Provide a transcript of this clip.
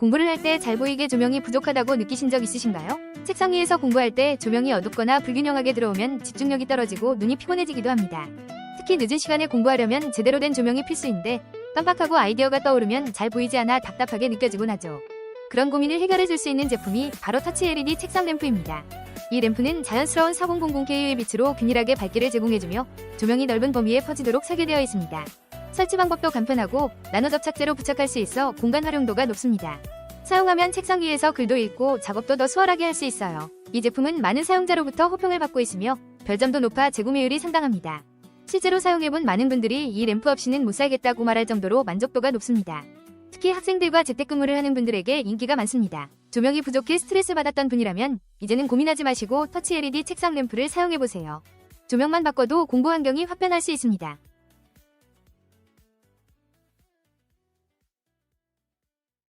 공부를 할 때 잘 보이게 조명이 부족하다고 느끼신 적 있으신가요? 책상 위에서 공부할 때 조명이 어둡거나 불균형하게 들어오면 집중력이 떨어지고 눈이 피곤해지기도 합니다. 특히 늦은 시간에 공부하려면 제대로 된 조명이 필수인데 깜빡하고 아이디어가 떠오르면 잘 보이지 않아 답답하게 느껴지곤 하죠. 그런 고민을 해결해 줄 수 있는 제품이 바로 터치 LED 책상 램프입니다. 이 램프는 자연스러운 4000K의 빛으로 균일하게 밝기를 제공해주며 조명이 넓은 범위에 퍼지도록 설계되어 있습니다. 설치 방법도 간편하고 나노 접착제로 부착할 수 있어 공간 활용도가 높습니다. 사용하면 책상 위에서 글도 읽고 작업도 더 수월하게 할 수 있어요. 이 제품은 많은 사용자로부터 호평을 받고 있으며 별점도 높아 재구매율이 상당합니다. 실제로 사용해본 많은 분들이 이 램프 없이는 못 살겠다고 말할 정도로 만족도가 높습니다. 특히 학생들과 재택근무를 하는 분들에게 인기가 많습니다. 조명이 부족해 스트레스 받았던 분이라면 이제는 고민하지 마시고 터치 LED 책상 램프를 사용해보세요. 조명만 바꿔도 공부 환경이 화편할 수 있습니다.